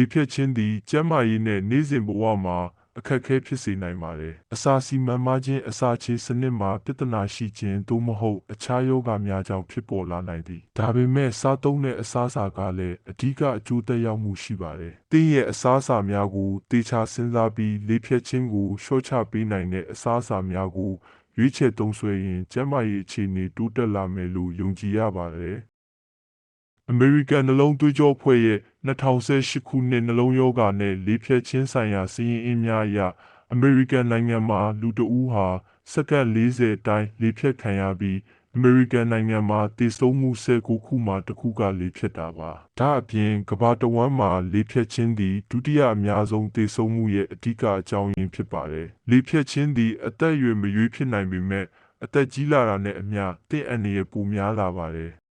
လေဖြတ်ခြင်းသည်ကျန်းမာရေးနဲ့နေ့စဉ်ဘဝမှာအခက်အခဲဖြစ်စေနိုင်ပါတယ်။အစာစီမံမှခြင်းအစာချေစနစ်မှာပြဿနာရှိခြင်းသို့မဟုတ်အခြားယောဂများကြောင့်ဖြစ်ပေါ်လာနိုင်သည်။ဒါပေမဲ့စားသုံးတဲ့အစာအစာကလည်းအဓိကအကျိုးသက်ရောက်မှုရှိပါတယ်။သင်ရဲ့အစာအစာများကိုတေချာစဉ်းစားပြီးလေဖြတ်ခြင်းကိုလျှော့ချပေးနိုင်တဲ့အစာအစာများကိုရွေးချယ်သုံးစွဲရင်ကျန်းမာရေးအခြေအနေတိုးတက်လာမယ်လို့ယုံကြည်ရပါတယ်။ American နှလုံးသွေးကြောအဖွဲ့ရဲ့ 2018ခုနှစ်နှလုံးရောဂါနဲ့လေဖြတ်ခြင်းဆိုင်ရာစီးရင်အင်းများအရ American နိုင်ငံမှာလူတဦးဟာစက္ကန့်40အတိုင်းလေဖြတ်ခံရပြီး American နိုင်ငံမှာတည်ဆုံမှု19ခုမှတစ်ခုကလေဖြတ်တာပါ။ဒါအပြင်ကမ္ဘာတဝန်းမှာလေဖြတ်ခြင်းသည်ဒုတိယအများဆုံးတည်ဆုံမှုရဲ့အဓိကအကြောင်းရင်းဖြစ်ပါတယ်။လေဖြတ်ခြင်းသည်အသက်အရွယ်မရွေးဖြစ်နိုင်ပေမဲ့အသက်ကြီးလာတာနဲ့အမျှတင့်အန္တရာယ်ပိုများလာပါတယ်။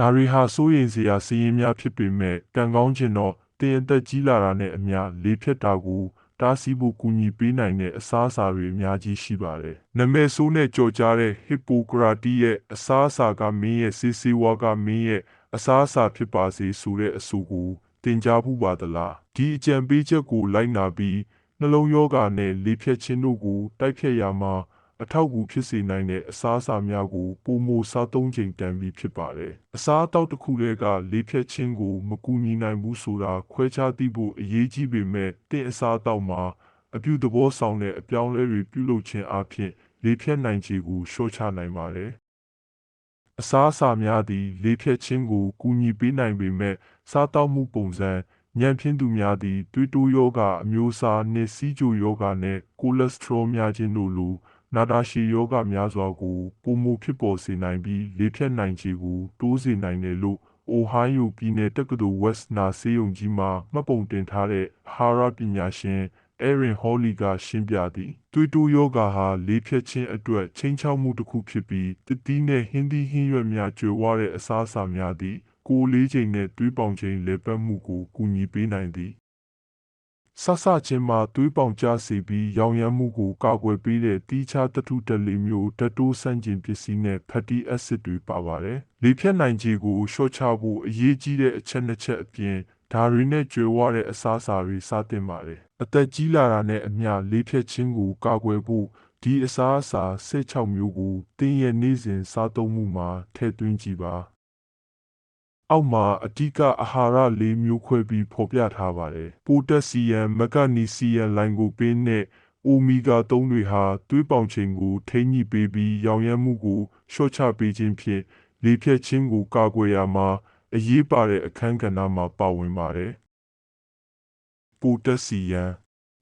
ဒါရီဟာစိုးရိမ်စရာစီးရင်များဖြစ်ပေမဲ့ကံကောင်းခြင်းတော့တင်အသက်ကြီးလာတာနဲ့အမျှလေဖြတ်တာကိုတားဆီးဖို့ကူညီပေးနိုင်တဲ့အစားအစာတွေအများကြီးရှိပါတယ်။နမဲဆိုးနဲ့ကြော်ကြားတဲ့ Hippocrates ရဲ့အစားအစာကမင်းရဲ့စီစီဝါကမင်းရဲ့အစားအစာဖြစ်ပါစေဆိုတဲ့အဆိုကိုတင်ကြားမှုပါသလား။ဒီအကြံပေးချက်ကိုလိုက်နာပြီးနှလုံးရောဂါနဲ့လေဖြတ်ခြင်းတို့ကိုတိုက်ဖြတ်ရမှာ အထောက်အကူဖြစ်စေနိုင်တဲ့အစားအစာများကိုပုံမစားသုံးချိန်တန်ပြီးဖြစ်ပါတယ်။အစားအသောက်တစ်ခုတည်းကလေဖြတ်ခြင်းကိုမကူညီနိုင်ဘူးဆိုတာခွဲခြားသိဖို့အရေးကြီးပေမဲ့တင့်အစားအသောက်မှာအပြုသဘောဆောင်တဲ့အပြောင်းအလဲတွေပြုလုပ်ခြင်းအပြင်လေဖြတ်နိုင်ခြေကိုလျှော့ချနိုင်ပါတယ်။အစားအစာများသည်လေဖြတ်ခြင်းကိုကူညီပေးနိုင်ပေမဲ့စားတောက်မှုပုံစံညံဖြင်းသူများသည်တွေးတိုးယောဂအမျိုးအစားနှင့်စီးကြိုယောဂနဲ့ကိုလက်စထရောများခြင်းတို့လို နာတာရှည်ယောဂများစွာကိုပုံမှုဖြစ်ပေါ်စေနိုင်ပြီးလေဖြတ်နိုင်ခြေကိုတိုးစေနိုင်တယ်လို့အိုဟိုင်းယိုပြည်နယ်တက္ကသိုလ်ဝက်စ်နာဆေးရုံကြီးမှာမှတ်ပုံတင်ထားတဲ့ဟာရပညာရှင်အဲရင်ဟောလီကရှင်းပြသည်တွေးတိုးယောဂဟာလေဖြတ်ခြင်းအတွက်ချင်းချောက်မှုတစ်ခုဖြစ်ပြီးတတိနဲ့ဟင်းသီးဟင်းရွက်များကျွေဝတဲ့အစားအစာများသည်ကိုလေးချိန်နဲ့တွေးပေါင်ချိန်လေပတ်မှုကိုကူညီပေးနိုင်သည် ဆဆချင်းမှာသွေးပေါင်ကျစေပြီးရောင်ရမ်းမှုကိုကာကွယ်ပေးတဲ့တီးခြားတထုတလေမျိုးဓာတ်တိုးဆန့်ကျင်ပစ္စည်းနဲ့ fatty acid တွေပါပါတယ်။လေဖြတ်နိုင်ခြေကိုလျှော့ချဖို့အရေးကြီးတဲ့အချက်နှစ်ချက်အပြင်ဒါရီနဲ့ကြွယ်ဝတဲ့အစားအစာတွေစားသင့်ပါတယ်။အသက်ကြီးလာတာနဲ့အမျှလေဖြတ်ခြင်းကိုကာကွယ်ဖို့ဒီအစားအစာ16မျိုးကိုတင်းရဲ့နေ့စဉ်စားသုံးမှုမှာထည့်သွင်းကြည့်ပါ။ အောက်မှာအဓိကအာဟာရ၄မျိုးခွဲပြီးဖော်ပြထားပါတယ်။ပိုတက်ဆီယမ်၊မက်ဂနီဆီယမ်၊လိုင်ကိုပင်းနဲ့အိုမီဂါ3တွေဟာသွေးပေါင်ချိန်ကိုထိန်းညှိပေးပြီးရောင်ရမ်းမှုကိုလျှော့ချပေးခြင်းဖြင့်လေဖြတ်ခြင်းကိုကာကွယ်ရမှာအရေးပါတဲ့အခန်းကဏ္ဍမှာပါဝင်ပါတယ်။ပိုတက်ဆီယမ်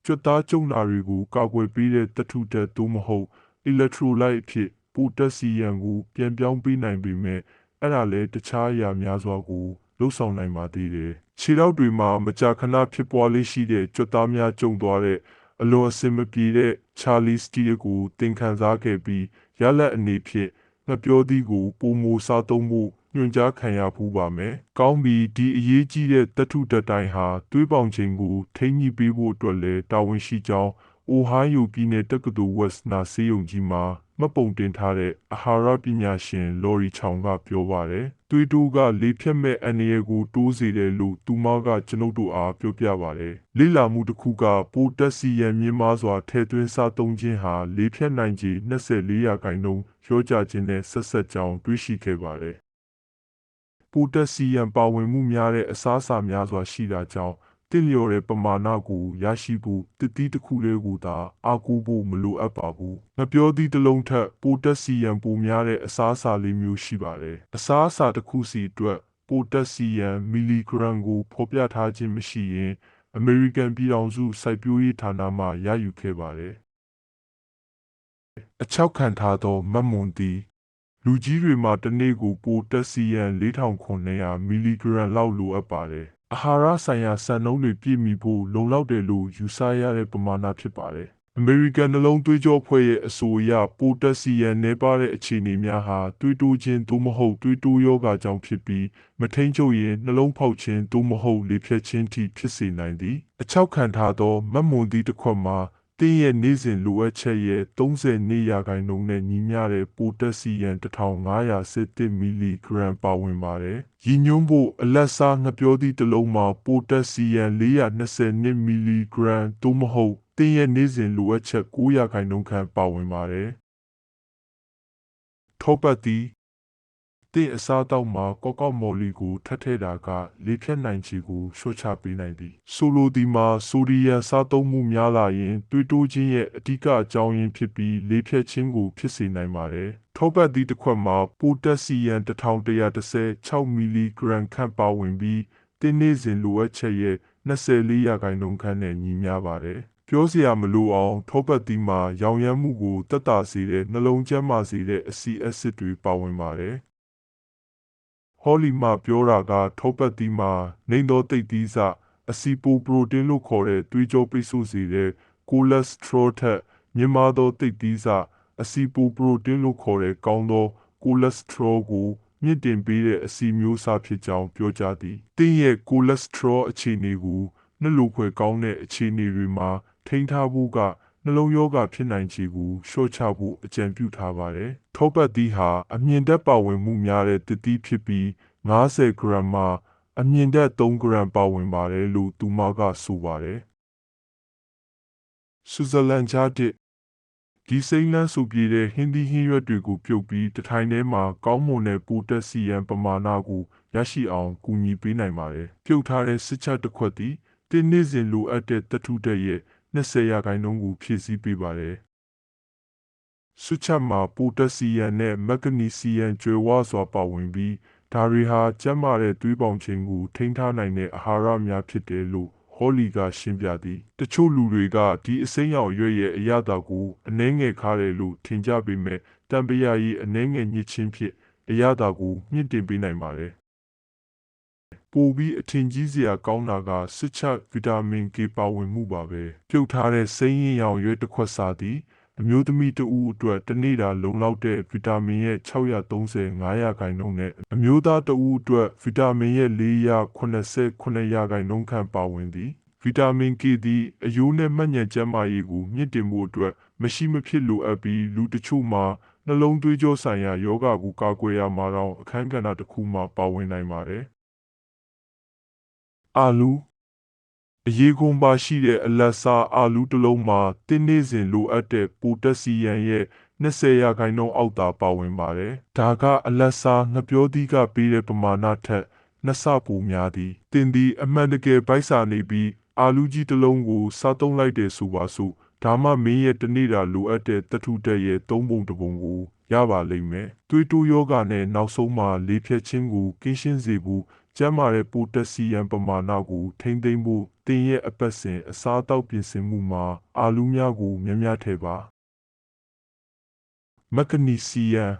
ကြွက်သားကျုံနာတွေကိုကာကွယ်ပေးတဲ့တထုတက်သို့မဟုတ်အီလက်ထရိုလိုက်အဖြစ်ပိုတက်ဆီယမ်ကိုပြန်ပြောင်းပေးနိုင်ပေမဲ့ အဲ့ဒါလည်းတခြားအရာများစွာကိုလှုပ်ဆောင်နိုင်ပါသေးတယ်။ခြေထောက်တွေမှာမကြာခဏဖြစ်ပွားလေးရှိတဲ့ကြွက်သားများကျုံသွားတဲ့အလွန်အစင်မပြေတဲ့ချာလီစတီးကိုတင်ခန်းစားခဲ့ပြီးရလက်အနေဖြင့်ငပြောသီးကိုပုံမစားသုံးမှုညွှန်ကြားခံရဖူးပါမယ်။ကောင်းပြီဒီအရေးကြီးတဲ့တထုတတိုင်းဟာသွေးပေါင်ချိန်ကိုထိန်းညှိပေးဖို့အတွက်လည်းတာဝန်ရှိကြောင်းအိုဟိုင်းယိုပြည်နယ်တက္ကသိုလ်ဝက်စ်နာဆေးရုံကြီးမှာ မှတ်ပုံတင်ထားတဲ့အာဟာရပညာရှင်လော်ရီချောင်ကပြောပါတယ်။သွေးတိုးကလေဖြတ်မဲ့အန္တရာယ်ကိုတိုးစေတယ်လို့သူမကကျွန်ုပ်တို့အားပြောပြပါတယ်။လေ့လာမှုတစ်ခုကပိုတက်ဆီယမ်မြင့်မားစွာထည့်သွင်းစားသုံးခြင်းဟာလေဖြတ်နိုင်ခြေ24ရာခိုင်နှုန်းလျော့ကျခြင်းနဲ့ဆက်ဆက်ကြောင်းတွေ့ရှိခဲ့ပါတယ်။ပိုတက်ဆီယမ်ပါဝင်မှုများတဲ့အစားအစာများစွာရှိတာကြောင့် တင့်လျော်တဲ့ပမာဏကိုရရှိဖို့တတိတစ်ခုလေးကိုသာအားကိုးဖို့မလိုအပ်ပါဘူး။ငပြောသည့်တစ်လုံးထက်ပိုတက်ဆီယမ်ပိုများတဲ့အစားအစာလေးမျိုးရှိပါတယ်။အစားအစာတစ်ခုစီအတွက်ပိုတက်ဆီယမ်မီလီဂရမ်ကိုဖော်ပြထားခြင်းမရှိရင်အမေရိကန်ပြည်ထောင်စုစိုက်ပျိုးရေးဌာနမှရယူခဲ့ပါတယ်။အချောက်ခံထားသောမတ်မွန်သည်လူကြီးတွေမှာတစ်နေ့ကိုပိုတက်ဆီယမ်4900မီလီဂရမ်လောက်လိုအပ်ပါတယ် အာဟာရဆိုင်ရာစံနှုန်းတွေပြည့်မီဖို့လုံလောက်တယ်လို့ယူဆရတဲ့ပမာဏဖြစ်ပါတယ်။ American နှလုံးသွေးကြောအဖွဲ့ရဲ့အဆိုအရပိုတက်ဆီယမ်နည်းပါးတဲ့အခြေအနေများဟာ သွေးတိုးခြင်း သို့မဟုတ် သွေးတိုးရောဂါကြောင့်ဖြစ်ပြီး မထိန်ချုပ်ရင်နှလုံးဖောက်ခြင်း သို့မဟုတ် လေဖြတ်ခြင်းထိ ဖြစ်စေနိုင်သည်။အချောက်ခံထားသောမတ်မွန်သည့်တစ်ခွက်မှာ တင်းရဲ့နေ့စဉ်လိုအပ်ချက်ရဲ့30နေရာခိုင်နှုန်းနဲ့ညီမျှတဲ့ပိုတက်ဆီယမ်1517မီလီဂရမ်ပါဝင်ပါတယ်။ရည်ညွှန်းဖို့အလက်စားငပြောသည့်တစ်လုံးမှာပိုတက်ဆီယမ်420မီလီဂရမ်သို့မဟုတ်တင်းရဲ့နေ့စဉ်လိုအပ်ချက်900ခိုင်နှုန်းခန့်ပါဝင်ပါတယ်။ထောပတ်သည်တ င်းအစားတောက်မှာကော့ကော့မော်လီကိုထပ်ထည့်တာကလေဖြတ်နိုင်ချေကိုလျှော့ချပေးနိုင်သည်ဆိုလိုဒီမှာဆိုဒီယမ်စားသုံးမှုများလာရင်တွေးတိုးခြင်းရဲ့အဓိကအကြောင်းရင်းဖြစ်ပြီးလေဖြတ်ခြင်းကိုဖြစ်စေနိုင်ပါတယ်ထောပတ်သည့်တစ်ခွက်မှာပိုတက်ဆီယမ်1136မီလီဂရမ်ခန့်ပါဝင်ပြီးတင်းနေစဉ်လိုအပ်ချက်ရဲ့24ရာခိုင်နှုန်းခန့်နဲ့ညီမျှပါတယ်ပြောစရာမလိုအောင်ထောပတ်သီးမှာရောင်ရမ်းမှုကိုတက်တာစေတဲ့နှလုံးကျန်းမာစေတဲ့အဆီအက်ဆစ်တွေပါဝင်ပါတယ် ဟောလီမှာပြောတာကထောပတ်သီးမှာနေသောတိတ်သီးစအဆီပိုပရိုတင်းလို့ခေါ်တဲ့သွေးကြောပိတ်ဆို့စေတဲ့ကိုလက်စထရောထက်မြင့်မားသောတိတ်သီးစအဆီပိုပရိုတင်းလို့ခေါ်တဲ့ကောင်းသောကိုလက်စထရောကိုမြင့်တင်ပေးတဲ့အဆီမျိုးစားဖြစ်ကြောင်းပြောကြားသည်။တင်းရဲ့ကိုလက်စထရောအခြေအနေကိုနှလို့ခွဲကောင်းတဲ့အခြေအနေတွေမှာထိန်းထားဖို့က နှလုံးရောဂါဖြစ်နိုင်ခြေကိုလျှော့ချဖို့အကြံပြုထားပါတယ်။ထောပတ်သီးဟာအမြင့်တက်ပါဝင်မှုများတဲ့တတိဖြစ်ပြီး90ဂရမ်မှအမြင့်တက်3ဂရမ်ပါဝင်ပါတယ်လို့သူမကဆိုပါတယ်။ဆွစ်ဇာလန်ဂျာတစ်ဒီစိမ့်လန်းစုပြေတဲ့ဟင်းသီးဟင်းရွက်တွေကိုပြုတ်ပြီးတထိုင်ထဲမှာကောင်းမွန်တဲ့ပိုတက်စီယန်ပမာဏကိုရရှိအောင်ကူညီပေးနိုင်ပါတယ်။ပြုတ်ထားတဲ့စစ်ချက်တစ်ခွက်သည်တင်းနေ့စဉ်လိုအပ်တဲ့တထုတက်ရဲ့ 20ရာခိုင်နှုန်းကိုဖြည့်ဆည်းပေးပါတယ်။ဆွချက်မှာပိုတက်ဆီယမ်နဲ့မက်ဂနီဆီယမ်ကျွေဝစွာပါဝင်ပြီးဒါတွေဟာကျန်းမာတဲ့သွေးပေါင်ချိန်ကိုထိန်းထားနိုင်တဲ့အာဟာရများဖြစ်တယ်လို့ဟောလီကရှင်းပြသည်တချို့လူတွေကဒီအစိမ်းရောင်ရွက်ရဲ့အရသာကိုအနှဲငယ်ခါတယ်လို့ထင်ကြပေမဲ့တံပရာကြီးအနှဲငယ်ညစ်ချင်းဖြစ်အရသာကိုမြင့်တင်ပေးနိုင်ပါတယ် ပိုပြီးအထင်ကြီးစရာကောင်းတာကစစ်ချက်ဗီတာမင် K ပါဝင်မှုပါပဲပြုတ်ထားတဲ့စိမ်းရင်ရောင်ရွက်တစ်ခွက်စာသည်အမျိုးသမီးတဦးအတွက်တနေ့တာလုံလောက်တဲ့ဗီတာမင်ရဲ့635ရာခိုင်နှုန်းနဲ့အမျိုးသားတဦးအတွက်ဗီတာမင်ရဲ့489ရာခိုင်နှုန်းခန့်ပါဝင်သည်ဗီတာမင် K သည်အယိုးနဲ့မှတ်ညံကျန်းမာရေးကိုမြင့်တင်မှုအတွက်မရှိမဖြစ်လိုအပ်ပြီးလူတချို့မှာနှလုံးသွေးကြောဆိုင်ရာယောဂကိုကာကွယ်ရမှာတော့အခန်းကဏ္ဍတစ်ခုမှာပါဝင်နိုင်ပါတယ် အာလူအရေးကုန်ပါရှိတဲ့အလက်စားအာလူတစ်လုံးမှာတင်းနေစဉ်လိုအပ်တဲ့ပိုတက်ဆီယမ်ရဲ့20ရာခိုင်နှုန်းအောက်သာပါဝင်ပါတယ်။ဒါကအလက်စားငပြောသီးကပေးတဲ့ပမာဏထက်နှစ်ဆပိုများသည်။တင်သည်အမှန်တကယ်ဗိုက်စာနေပြီးအာလူကြီးတစ်လုံးကိုစားသုံးလိုက်တယ်ဆိုပါစို့ဒါမှမင်းရဲ့တနေ့တာလိုအပ်တဲ့တထုတက်ရဲ့သုံးပုံတစ်ပုံကိုရပါလိမ့်မယ်။သွေးတိုးယောဂနဲ့နောက်ဆုံးမှာလေဖြတ်ခြင်းကိုကင်းရှင်းစေဖို့ ကျန်းမာတဲ့ပိုတက်ဆီယမ်ပမာဏကို ထိမ့်သိမ်းဖို့တင်ရဲ့အပတ်စဉ်အစားအသောက်ပြင်ဆင်မှုမှာ အာလူးများကိုများများထည့်ပါမက်ဂနီဆီယမ်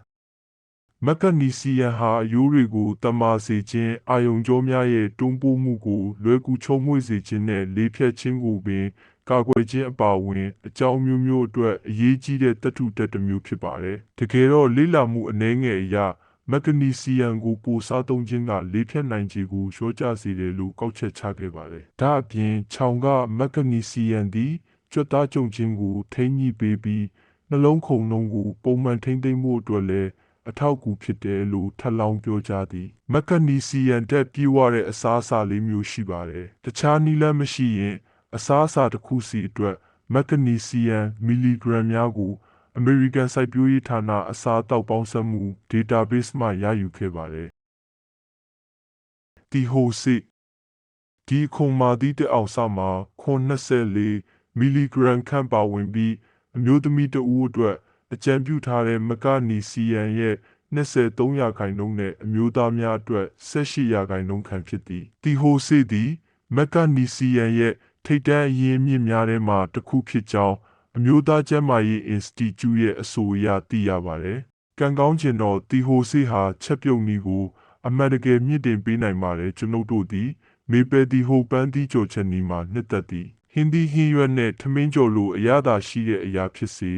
မက်ဂနီဆီယမ်ဟာအရိုးတွေကိုတမာစေခြင်းအာယုံကြောများရဲ့တွန်းပိုးမှုကိုလွယ်ကူချုံမွေ့စေခြင်းနဲ့လေးဖြတ်ခြင်းကိုပင်ကာကွယ်ခြင်းအပါအဝင်အကြောင်းမျိုးမျိုးအတွက်အရေးကြီးတဲ့တတုတက်တစ်မျိုးဖြစ်ပါတယ်။တကယ်တော့လိလာမှုအနှဲငယ်အရာ မက်ဂနီဆီယမ်ကိုပိုစားသုံးခြင်းကလေးဖြတ်နိုင်ခြေကိုလျှော့ချစေတယ်လို့ကောက်ချက်ချခဲ့ပါတယ်။ဒါအပြင်ခြောင်ကမက်ဂနီဆီယမ်သည်ကြွတ်သားကြုံခြင်းကိုထိန်းညှိပေးပြီးနှလုံးခုန်နှုန်းကိုပုံမှန်ထိန်းသိမ်းမှုအတွက်လည်းအထောက်အကူဖြစ်တယ်လို့ထပ်လောင်းပြောကြားသည်မက်ဂနီဆီယမ်တက်ပြေးဝတဲ့အစားအစာလေးမျိုးရှိပါတယ်။တခြားနည်းလမ်းမရှိရင်အစားအစာတစ်ခုစီအတွက်မက်ဂနီဆီယမ်မီလီဂရမ်များကို အမေရိကန်စိုက်ပျိုးရေးဌာနအစားအသောက်ပေါင်းစပ်မှု database မှရယူခဲ့ပါတယ်။ဒီဟိုစစ်ဒီခုံမာသည့်တအောင်စမှာခွန်24မီလီဂရမ်ခန့်ပါဝင်ပြီးအမျိုးသမီးတဦးအတွက်အကြံပြုထားတဲ့မကနီစီယန်ရဲ့23ရာခိုင်နှုန်းနဲ့အမျိုးသားများအတွက်18ရာခိုင်နှုန်းခန့်ဖြစ်သည်။ဒီဟိုစစ်သည်မကနီစီယန်ရဲ့ထိတ်တန့်အရင်းမြစ်များထဲမှတစ်ခုဖြစ်ကြောင်း အမျိုးသားကျန်းမာရေး Institute ရဲ့အဆိုအရသိရပါတယ်။ကံကောင်းကျင်တော့တီဟိုဆေးဟာချက်ပြုတ်နည်းကို အမှန်တကယ်မြင့်တင်ပေးနိုင်ပါတယ်ကျွန်ုပ်တို့သည် မေပယ်တီဟိုပန်းတီကြော်ချက်နီမှာနှစ်သက်သည်ဟင်းဒီဟင်းရွက်နဲ့ထမင်းကြော်လိုအရသာရှိတဲ့အရာဖြစ်စေ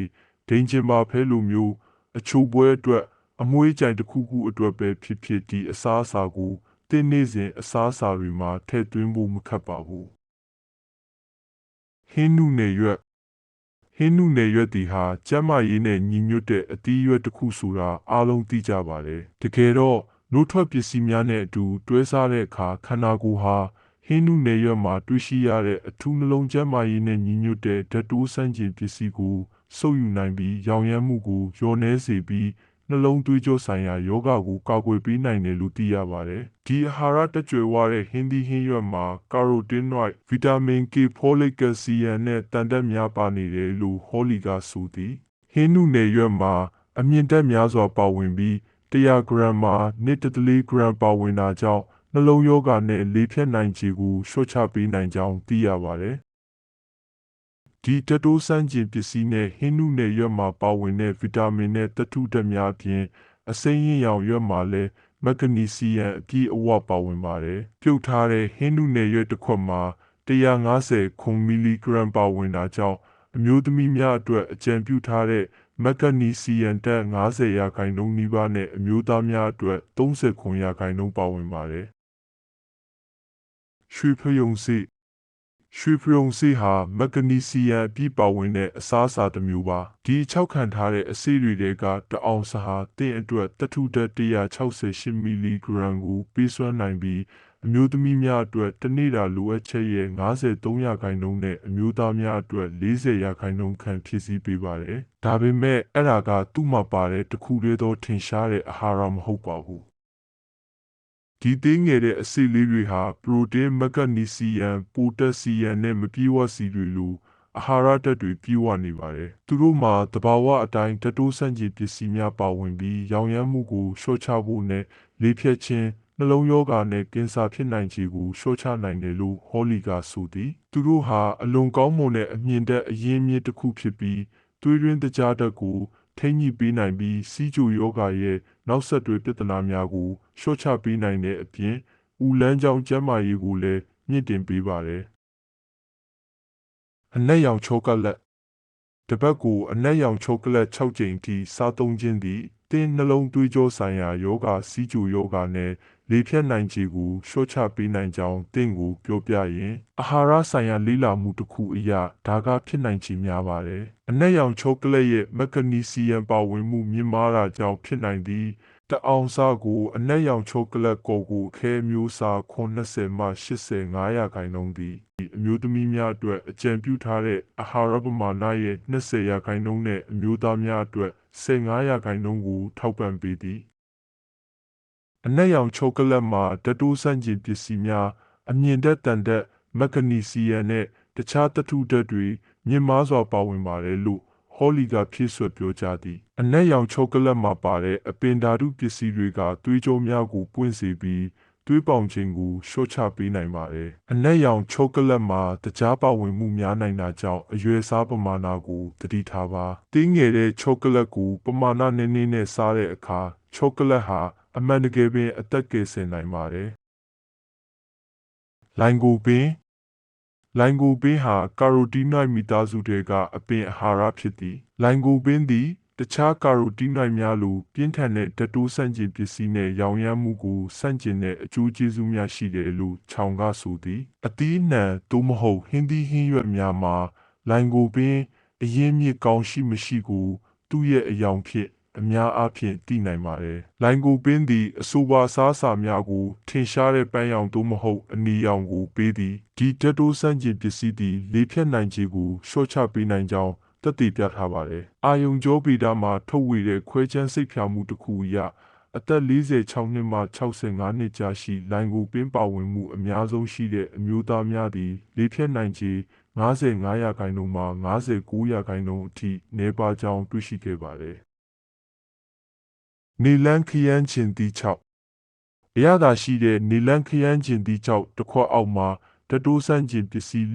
ဒိန်ကျင်ပါဖဲလိုမျိုး အချိုပွဲအတွက်အမွှေးကြိုင်တစ်ခုခုအတွက်ပဲဖြစ်ဖြစ်ဒီအစားအစာကိုတင်းနေစဉ်အစားအစာတွေမှာထည့်သွင်းဖို့မခက်ပါဘူးဟင်းနုနယ်ရွက် ဟင်းနုနယ်ရွက်တီဟာကျမ်းမာရေးနဲ့ညီညွတ်တဲ့အသီးရွက်တစ်ခုဆိုတာအားလုံးသိကြပါတယ်တကယ်တော့နှုတ်ထွက်ပစ္စည်းများနဲ့အတူတွဲစားတဲ့အခါခန္ဓာကိုယ်ဟာဟင်းနုနယ်ရွက်မှာတွေ့ရှိရတဲ့အထူးနှလုံးကျမ်းမာရေးနဲ့ညီညွတ်တဲ့ဓာတ်တိုးစန့်ကျင်ပစ္စည်းကိုစုပ်ယူနိုင်ပြီးရောင်ရမ်းမှုကိုလျော့နှဲစေပြီး နှလုံးသွေးကြောဆိုင်ရာယောဂကိုကာကွယ်ပေးနိုင်တယ်လို့သိရပါတယ်။ဒီအာဟာရတက်ကြွယ်ဝတဲ့ဟင်းသီးဟင်းရွက်မှာကာရိုတင်နွိုက်ဗီတာမင် K ဖိုလိကယ်ဆီယမ်နဲ့တန်တက်များပါနေတယ်လို့ဟောလီကဆိုသည်။ဟင်းနုနယ်ရွက်မှာအမြင့်တက်များစွာပါဝင်ပြီး100ဂရမ်မှာ1.4ဂရမ်ပါဝင်တာကြောင့်နှလုံးယောဂနဲ့လေဖြတ်နိုင်ခြေကိုလျှော့ချပေးနိုင်ကြောင်းသိရပါတယ်။ ဒီတတိုးစမ်းကျင်ပစ္စည်းနဲ့ဟင်းနုနယ်ရွက်မှာပါဝင်တဲ့ဗီတာမင်နဲ့သတ္ထုဓာတ်များအပြင်အစိမ်းရင်းရောင်ရွက်မှာလည်းမက်ဂနီဆီယမ်အပြည့်အဝပါဝင်ပါတယ်။ပြုတ်ထားတဲ့ဟင်းနုနယ်ရွက်တစ်ခွက်မှာ150ခုမီလီဂရမ်ပါဝင်တာကြောင့်အမျိုးသမီးများအတွက်အကြံပြုထားတဲ့မက်ဂနီဆီယမ်တက်90ရာခိုင်နှုန်းနီးပါးနဲ့အမျိုးသားများအတွက်30ခွန်ရာခိုင်နှုန်းပါဝင်ပါတယ်။ရွှေဖယုံစိ ရွှေဖယုံစိဟာမက်ဂနီဆီယမ်အပြည့်ပါဝင်တဲ့အစားအစာတစ်မျိုးပါဒီ၆ခံထားတဲ့အဆေးတွေတဲကတအောင်စာဟာတင့်အတွက်တထုတက်168မီလီဂရမ်ကိုပေးစွမ်းနိုင်ပြီးအမျိုးသမီးများအတွက်တစ်နေ့တာလိုအပ်ချက်ရဲ့53ရာခိုင်နှုန်းနဲ့အမျိုးသားများအတွက်40ရာခိုင်နှုန်းခန့်ဖြည့်ဆည်းပေးပါတယ်။ဒါပေမဲ့အဲ့ဒါကသူ့မှာပါတဲ့တစ်ခုတည်းသောထင်ရှားတဲ့အာဟာရမဟုတ်ပါဘူး။ ဒီသေးငယ်တဲ့အဆိပ်လေးတွေဟာပရိုတင်းမက်ဂနီဆီယမ်ပိုတက်ဆီယမ်နဲ့မပြေဝစီတွေလိုအာဟာရဓာတ်တွေပြေဝနေပါတယ်။သူတို့မှာတဘာဝအတိုင်းတတိုးဆန့်ကျင်ပစ္စည်းများပါဝင်ပြီးရောင်ရမ်းမှုကိုလျှော့ချဖို့နဲ့လေဖြတ်ခြင်းနှလုံးရောဂါနဲ့ကင်ဆာဖြစ်နိုင်ခြေကိုလျှော့ချနိုင်တယ်လို့ဟောလီကဆိုသည်သူတို့ဟာအလွန်ကောင်းမွန်တဲ့အမြင့်တဲ့အရင်းမြစ်တစ်ခုဖြစ်ပြီးသွေးရင်းတကြားဓာတ်ကိုထိန်းညှိပေးနိုင်ပြီးစီးကျူယောဂရဲ့နောက်ဆက်တွဲပြဿနာများကို လျှော့ချပေးနိုင်တဲ့အပြင်ဦးလန်းကြောင်းကျန်းမာရေးကိုလည်းမြင့်တင်ပေးပါတယ်အနက်ရောင်ချိုကလက်တပတ်ကိုအနက်ရောင်ချိုကလက်6ကြိမ်ထိစားသုံးခြင်းသည်တင်းနှလုံးသွေးကြောဆိုင်ရာယောဂစီးကျူယောဂနဲ့လေဖြတ်နိုင်ခြေကိုလျှော့ချပေးနိုင်ကြောင်းတင့်ကိုပြောပြရင်အာဟာရဆိုင်ရာလေ့လာမှုတစ်ခုအရဒါကဖြစ်နိုင်ခြေများပါတယ်။အနက်ရောင်ချိုကလက်ရဲ့မက်ဂနီဆီယမ်ပါဝင်မှုမြင့်မားတာကြောင့်ဖြစ်နိုင်သည် တအောင်စားကိုအနက်ရောင်ချိုကလက်ကိုကိုအခဲမျိုးစား90မှ85ရာခိုင်နှုန်းသည်အမျိုးသမီးများအတွက်အကြံပြုထားတဲ့အာဟာရပမာဏရဲ့20ရာခိုင်နှုန်းနဲ့အမျိုးသားများအတွက်15ရာခိုင်နှုန်းကိုထောက်ပံ့ပေးသည်အနက်ရောင်ချိုကလက်မှာဓာတ်တိုးဆန့်ကျင်ပစ္စည်းများအမြင့်တက်တန်တက်မက်ဂနီဆီယမ်နဲ့တခြားသတ္ထုဓာတ်တွေမြင့်မားစွာပါဝင်ပါတယ်လို့ ဟောလီကဖြည့်ဆွတ်ပြောကြားသည်အနက်ရောင်ချိုကလက်မှာပါတဲ့အပင်ဓာတုပစ္စည်းတွေကသွေးကြောများကိုပွင့်စေပြီးသွေးပေါင်ခြင်းကိုလျှော့ချပေးနိုင်ပါတယ်။အနက်ရောင်ချိုကလက်မှာတကြားပါဝင်မှုများနိုင်တာကြောင့်အရွယ်စားပမာဏကိုတတိထားပါ။တင်းငယ်တဲ့ချိုကလက်ကိုပမာဏနည်းနည်းနဲ့စားတဲ့အခါချိုကလက်ဟာအမှန်တကယ်ပင်အသက်ကယ်ဆယ်နိုင်ပါတယ်။လိုင်ကိုပင် လိုင်ကိုပင်ဟာကာရိုတီနိုက်မိသားစုတွေကအပင်အာဟာရဖြစ်သည်လိုင်ကိုပင်သည်တခြားကာရိုတီနိုက်များလိုပြင်းထန်တဲ့ဓာတ်တိုးဆန့်ကျင်ပစ္စည်းနဲ့ရောင်ရမ်းမှုကိုဆန့်ကျင်တဲ့အကျိုးကျေးဇူးများရှိတယ်လို့ခြောင်ကဆိုသည်အသီးနှံသို့မဟုတ်ဟင်းသီးဟင်းရွက်များမှာလိုင်ကိုပင်အရင်းမြစ်ကောင်းရှိမရှိကိုသူ့ရဲ့အယောင်ဖြစ် အများအားဖြင့်သိနိုင်ပါတယ်။လိုင်ကိုပင်းသည်အဆိုပါစားစာများကို ထင်ရှားတဲ့ပန်းရောင်သို့မဟုတ်အနီရောင်ကိုပေးသည်။ဒီတက်တိုးစန့်ကျင်ပစ္စည်းသည်လေဖြတ်နိုင်ခြေကိုလျှော့ချပေးနိုင်ကြောင်းသက်သေပြထားပါတယ်။အာယုံကြောဗီတာမှာထုတ်ဝေတဲ့ခွဲချမ်းစိတ်ဖြာမှုတစ်ခုအရအသက်46နှစ်မှ65နှစ်ကြားရှိလိုင်ကိုပင်းပါဝင်မှုအများဆုံးရှိတဲ့အမျိုးသားများသည်လေဖြတ်နိုင်ခြေ55ရာခိုင်နှုန်းမှ59ရာခိုင်နှုန်းအထိနေပါကြောင်းတွေ့ရှိခဲ့ပါတယ် နေလန်းခရမ်းချင်တီ6အရသာရှိတဲ့နေလန်းခရမ်းချင်တီ6တစ်ခွက်အောက်မှာဓာတ်တိုးဆန့်ကျင်ပစ္စည်း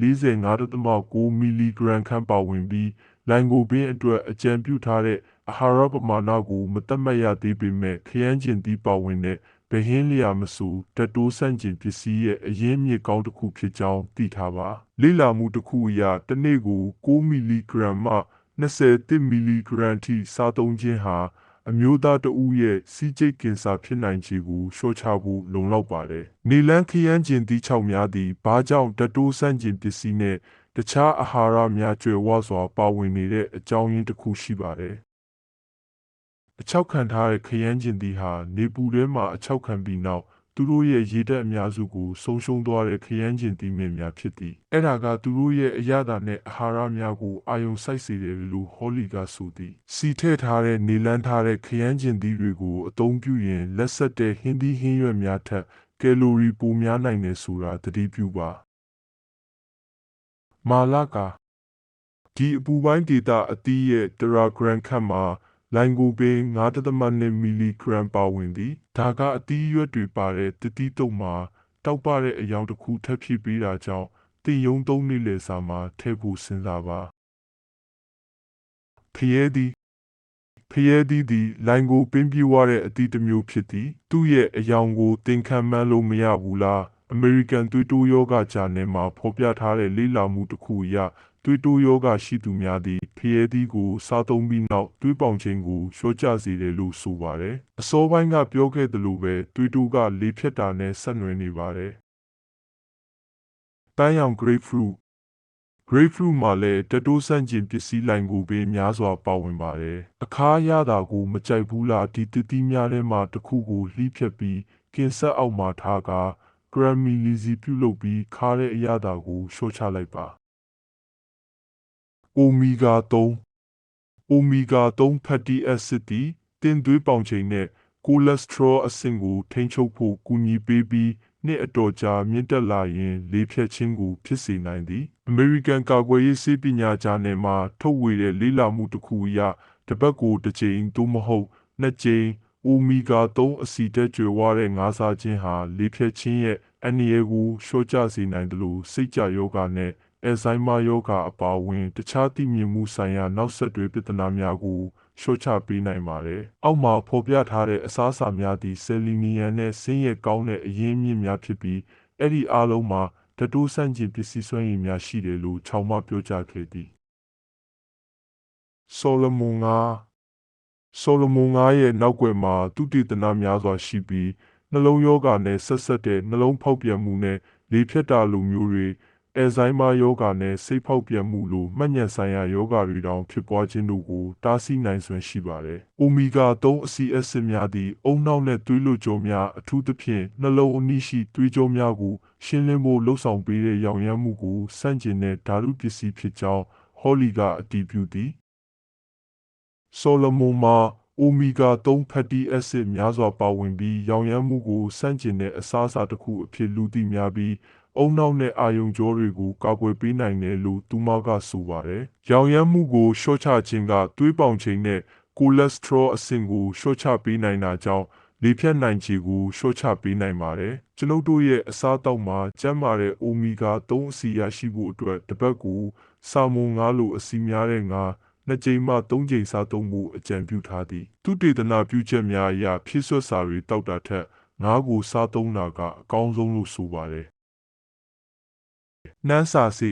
45.6မီလီဂရမ်ခန့်ပါဝင်ပြီးလိုင်ကိုပင်းအတွက်အကြံပြုထားတဲ့အဟာရပမာဏကိုမတတ်မှတ်ရသေးပေမဲ့ခရမ်းကျင်တီပါဝင်တဲ့ဘဟင်းလျာမဆူဓာတ်တိုးဆန့်ကျင်ပစ္စည်းရဲ့အရင်းမြစ်ကောင်းတစ်ခုဖြစ်ကြောင်းသိထားပါ လေ့လာမှုတစ်ခုအရတစ်နေ့ကို6မီလီဂရမ်မှ20မီလီဂရမ်ထိစားသုံးခြင်းဟာ အမျိုးသားတဦးရဲ့စီးကျိတ်ကင်ဆာဖြစ်နိုင်ခြေကိုလျှော့ချဖို့လုံလောက်ပါတယ်။နေလန်းခရမ်းကျင်သီးချောက်များသည်ဘာကြောင့်ဓာတ်တိုးဆန့်ကျင်ပစ္စည်းနဲ့တခြားအာဟာရများကျွယ်ဝစွာပါဝင်နေတဲ့အကြောင်းရင်းတစ်ခုရှိပါတယ်။အချောက်ခံထားတဲ့ခရမ်းကျင်သီးဟာနေပူထဲမှာအချောက်ခံပြီးနောက် သူတို့ရဲ့ရေဓာတ်အများစုကိုဆုံးရှုံးသွားတဲ့ခရမ်းကျင်သီးမင်းများဖြစ်သည်။အဲ့ဒါကသူတို့ရဲ့အရသာနဲ့အာဟာရများကိုအာယုံစိုက်စေတယ်လို့ဟောလီကဆိုသည်။စီထည့်ထားတဲ့နေလန်းထားတဲ့ခရမ်းကျင်သီးတွေကိုအသုံးပြုရင်လက်ဆက်တဲ့ဟင်းသီးဟင်းရွက်များထက်ကယ်လိုရီပိုများနိုင်တယ်ဆိုတာသတိပြုပါ။မာလာကာဒီအပူပိုင်းဒေတာအသီးရဲ့တရာဂရမ်ခန့်မှာ လိုင်ကိုပင်9.2မီလီဂရမ်ပါဝင်သည်ဒါကအသီးရွက်တွေပါတဲ့တတိတုပ်မှာတောက်ပတဲ့အယောင်တစ်ခုထပ်ဖြစ်ပြီးတာကြောင့်တင်ယုံသုံးနေလေစာမှာထည့်ဖို့စဉ်းစားပါဖျဲသည်ဖျဲသည်သည်လိုင်ကိုပင်းပြေးွားတဲ့အသီးတစ်မျိုးဖြစ်သည်သူ့ရဲ့အယောင်ကိုသင်ခံမှန်းလို့မရဘူးလားအမေရိကန်သွေးတိုးယောဂဂျာနယ်မှာဖော်ပြထားတဲ့လေ့လာမှုတစ်ခုအရ သွေးတိုးယောဂရှိသူများသည်ဖျဲသီးကိုစားသုံးပြီးနောက်သွေးပေါင်ခြင်းကိုလျှော့ကျစေတယ်လို့ဆိုပါတယ်။အစောပိုင်းကပြောခဲ့သလိုပဲသွေးတိုးကလေဖြတ်တာနဲ့ဆက်နွယ်နေပါတယ်။ပန်းရောင် grapefruit grapefruit မှာလည်းတတိုးဆန့်ကျင်ပစ္စည်းလိုင်ကိုပင်များစွာပါဝင်ပါတယ်။အခါရတာကိုမကြိုက်ဘူးလားဒီတတိများထဲမှာတစ်ခုကိုလှိဖြတ်ပြီးကင်ဆက်အောက်မှာထားကာ caramelizzi ပြုလုပ်ပြီးခါတဲ့အရသာကိုလျှော့ချလိုက်ပါ။ အိုမီဂါ3အိုမီဂါ3 fatty acid သည်တင်သွေးပေါင်ချိန်နဲ့ကိုလက်စထရောအဆင့်ကိုထိန်းချုပ်ဖို့ကူညီပေးပြီးနှစ်အတော်ကြာမြင့်တက်လာရင် လေဖြတ်ခြင်းကိုဖြစ်စေနိုင်သည်အမေရိကန်ကာကွယ်ရေးစေပညာဂျာနယ်မှာထုတ်ဝေတဲ့လေ့လာမှုတစ်ခုအရတစ်ပတ်ကိုတစ်ကြိမ်သို့မဟုတ်နှစ်ကြိမ်အိုမီဂါ3အဆီတက်ကျွယ်ဝတဲ့ငါးစားခြင်းဟာလေဖြတ်ခြင်းရဲ့အန္တရာယ်ကိုလျှော့ချစေနိုင်တယ်လို့စိတ်ကြယောဂနဲ့ အယ်ဇိုင်းမာယောဂအပါအဝင် တခြားသိမြင်မှုဆိုင်ရာနောက်ဆက်တွဲပြဿနာများကိုလျှော့ချပေးနိုင်ပါတယ်။အောက်မှာဖော်ပြထားတဲ့အစားအစာများသည့်ဆယ်လီနီယန်နဲ့ဆင်းရဲကောင်းတဲ့အရင်းမြစ်များဖြစ်ပြီးအဲ့ဒီအားလုံးမှာတတိုးဆန့်ကျင်ပစ္စည်းစွမ်းရည်များရှိတယ်လို့ခြောက်မပြောကြားခဲ့သည်။ဆိုလမွန်ကဆိုလမွန်ကရဲ့နောက်ွယ်မှာသူတည်တနာများစွာရှိပြီးနှလုံးယောဂနဲ့ဆက်ဆက်တဲ့နှလုံးဖောက်ပြန်မှုနဲ့လေဖြတ်တာလိုမျိုးတွေ အယ်ဇိုင်းမာယောဂါနဲ့စိတ်ဖောက်ပြန်မှုလိုမှတ်ဉာဏ်ဆိုင်ရာယောဂါတွေတောင်ဖြစ်ပွားခြင်းတို့ကိုတားဆီးနိုင်စွမ်းရှိပါတယ်။အိုမီဂါ3အဆီအက်ဆစ်များသည်အုံနောက်နဲ့သွေးလွှတ်ကြောများအထူးသဖြင့်နှလုံးအနီးရှိသွေးကြောများကိုရှင်းလင်းဖို့လှုံ့ဆော်ပေးတဲ့ရောင်ရမ်းမှုကိုစန့်ကျင်တဲ့ဓာတုပစ္စည်းဖြစ်ကြောင်းဟောလီကအတည်ပြုသည်။ဆိုလမွန်မှာအိုမီဂါ3 fatty acid များစွာပါဝင်ပြီးရောင်ရမ်းမှုကိုစန့်ကျင်တဲ့အစားအစာတစ်ခုအဖြစ်လူသိများပြီး အုံနောက်နဲ့အာယုံကြောတွေကိုကာကွယ်ပေးနိုင်တယ်လို့သူမကဆိုပါတယ်။ရောင်ရမ်းမှုကိုလျှော့ချခြင်းကသွေးပေါင်ချိန်နဲ့ကိုလက်စထရောအဆင့်ကိုလျှော့ချပေးနိုင်တာကြောင့်လေဖြတ်နိုင်ခြေကိုလျှော့ချပေးနိုင်ပါတယ်။ကျွန်ုပ်တို့ရဲ့အစားအသောက်မှာကျန်းမာတဲ့အိုမီဂါ3အဆီရရှိဖို့အတွက်တစ်ပတ်ကိုဆာမွန်ငါးလိုအဆီများတဲ့ငါးနှစ်ကြိမ်မှသုံးကြိမ်စားသုံးဖို့အကြံပြုထားသည်သူတေသနာပြုချက်များအရဖြစ်ဆွတ်စာတွေတောက်တာထက်ငါးကိုစားသုံးတာကအကောင်းဆုံးလို့ဆိုပါတယ် နှမ်းစာစိ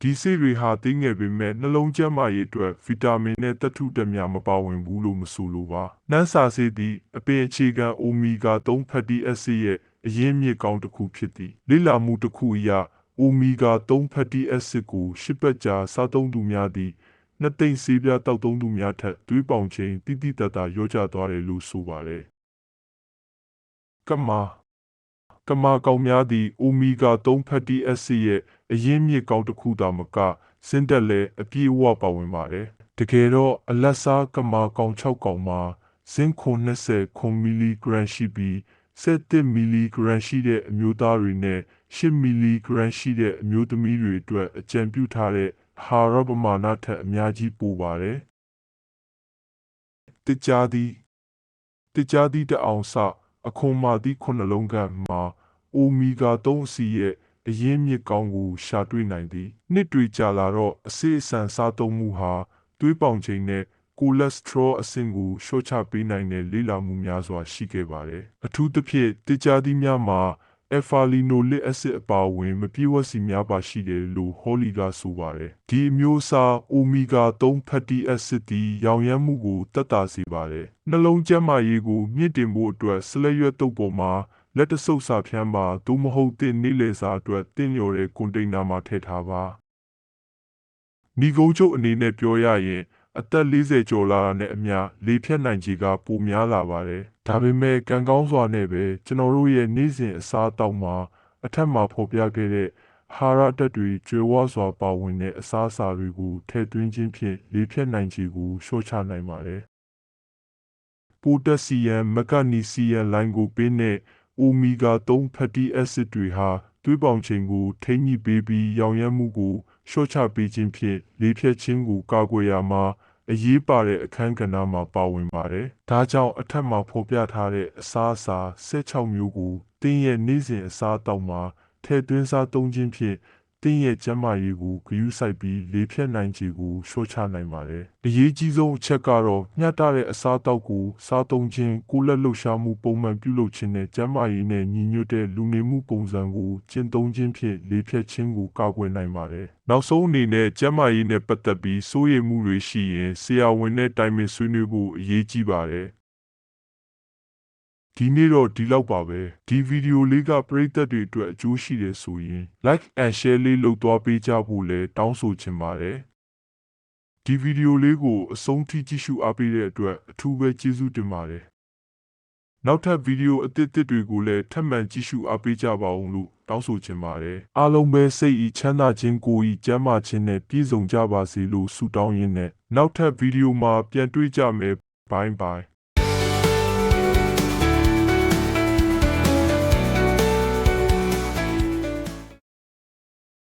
ဒီစိတွေဟာတင်းငယ်ပေမဲ့နှလုံးကျန်းမာရေးအတွက်ဗီတာမင်နဲ့သတ္ထုဓာတ်များမပါဝင်ဘူးလို့မဆိုလိုပါနှမ်းစာစိသည်အပင်အခြေခံအိုမီဂါ3ဖက်တီအက်ဆစ်ရဲ့အရင်းမြစ်ကောင်းတစ်ခုဖြစ်သည်လေ့လာမှုတစ်ခုအရအိုမီဂါ3ဖက်တီအက်ဆစ်ကိုရှစ်ပတ်ကြာစားသုံးသူများသည်နှစ်သိန်းဆေးပြားတောက်သုံးသူများထက်သွေးပေါင်ချိန်တိတိတတ်တာရောကျသွားတယ်လို့ဆိုပါတယ်ကမာ ကမာကောင်များသည်အိုမီဂါ3ဖက်တီအက်ဆစ်ရဲ့အရင်းမြစ်ကောင်းတစ်ခုသာမကစင်တက်လည်းအပြည့်အဝပါဝင်ပါတယ်တကယ်တော့အလက်စားကမာကောင်6ကောင်မှာဇင်းခွန်20ခွန်မီလီဂရမ်ရှိပြီး7မီလီဂရမ်ရှိတဲ့အမျိုးသားတွေနဲ့8မီလီဂရမ်ရှိတဲ့အမျိုးသမီးတွေအတွက်အကြံပြုထားတဲ့ဟာရပမာဏထက်အများကြီးပိုပါတယ်တကြားသည်တကြားသည်တအောင်စ အခွန်မာသည့်ခုနှလုံးကမှာအိုမီဂါ3အစီရဲ့အရင်းမြစ်ကောင်းကိုရှာတွေ့နိုင်သည်နှစ်တွေကြာလာတော့အစေအစံစားသုံးမှုဟာသွေးပေါင်ချိန်နဲ့ကိုလက်စထရောအဆင့်ကိုလျှော့ချပေးနိုင်တဲ့လေ့လာမှုများစွာရှိခဲ့ပါတယ်အထူးသဖြင့်တကြားသီးများမှာ အက်ဖာလီနိုလစ်အဆစ်အပါအဝင် မပြည့်ဝစီများပါရှိတယ်လို့ဟောလီကဆိုပါတယ်။ဒီအမျိုးအစားအိုမီဂါ3ဖက်တီအက်ဆစ်ဒီရောင်ရမ်းမှုကိုတက်တာစေပါတယ်။နှလုံးကျန်းမာရေးကိုမြင့်တင်ဖို့အတွက်ဆလက်ရွက်တုပ်ပေါ်မှာလက်တဆုပ်စာဖြန်းပါသို့မဟုတ်တဲ့နေ့လည်စာအတွက်တင်းလျော်တဲ့ကွန်တိန်နာမှာထည့်ထားပါညီကုန်းချုပ်အနေနဲ့ပြောရရင် အသက်40ကျော်လာတာနဲ့အမျှလေဖြတ်နိုင်ခြေကပိုများလာပါတယ်။ဒါပေမဲ့ကံကောင်းစွာနဲ့ပဲကျွန်တော်တို့ရဲ့နေ့စဉ်အစားအသောက်မှာအထက်မှာဖော်ပြခဲ့တဲ့ဟာရအတက်တွေကျွေးဝစွာပါဝင်တဲ့အစားအစာတွေကိုထည့်သွင်းခြင်းဖြင့်လေဖြတ်နိုင်ခြေကိုလျှော့ချနိုင်ပါတယ်။ပိုတက်ဆီယမ်မဂနီဆီယမ်လိုင်ကိုပင်းနဲ့အိုမီဂါ3 fatty acid တွေဟာသွေးပေါင်ချိန်ကိုထိန်းညှိပေးပြီးရောင်ရမ်းမှုကို လျှော့ချပေးခြင်းဖြင့်လေဖြတ်ခြင်းကိုကာကွယ်ရမှာအရေးပါတဲ့အခန်းကဏ္ဍမှာပါဝင်ပါတယ်။ဒါကြောင့်အထက်မှာဖော်ပြထားတဲ့အစားအစာ16မျိုးကိုတင်းရဲ့နေ့စဉ်အစားအသောက်မှာထည့်သွင်းစားသုံးခြင်းဖြင့် တင်းရဲ့ကျန်းမာရေးကိုဂရုစိုက်ပြီးလေဖြတ်နိုင်ခြေကိုလျှော့ချနိုင်ပါတယ်။အရေးကြီးဆုံးအချက်ကတော့မျှတတဲ့အစားအသောက်ကိုစားသုံးခြင်းကိုယ်လက်လှုပ်ရှားမှုပုံမှန်ပြုလုပ်ခြင်းနဲ့ကျန်းမာရေးနဲ့ညီညွတ်တဲ့လူနေမှုပုံစံကိုကျင့်သုံးခြင်းဖြင့်လေဖြတ်ခြင်းကိုကာကွယ်နိုင်ပါတယ်။နောက်ဆုံးအနေနဲ့ကျန်းမာရေးနဲ့ပတ်သက်ပြီးစိုးရိမ်မှုတွေရှိရင်ဆရာဝန်နဲ့တိုင်ပင်ဆွေးနွေးဖို့အရေးကြီးပါတယ်။ ဒီနေ့တော့ဒီလောက်ပါပဲဒီဗီဒီယိုလေးကပရိသတ်တွေအတွက်အကျိုးရှိတယ်ဆိုရင် like and share လေးလုပ်သွားပေးကြဖို့လည်းတောင်းဆိုချင်ပါတယ်ဒီဗီဒီယိုလေးကိုအဆုံးထိကြည့်ရှုအားပေးတဲ့အတွက်အထူးပဲကျေးဇူးတင်ပါတယ်နောက်ထပ်ဗီဒီယိုအသစ်အသစ်တွေကိုလည်းထပ်မံကြည့်ရှုအားပေးကြပါအောင်လို့တောင်းဆိုချင်ပါတယ်အားလုံးပဲစိတ်ဤချမ်းသာခြင်းကိုယ်ဤကျမ်းမာခြင်းနဲ့ပြည့်စုံကြပါစေလို့ဆုတောင်းရင်းနဲ့နောက်ထပ်ဗီဒီယိုမှာပြန်တွေ့ကြမယ်ဘိုင်းဘိုင်း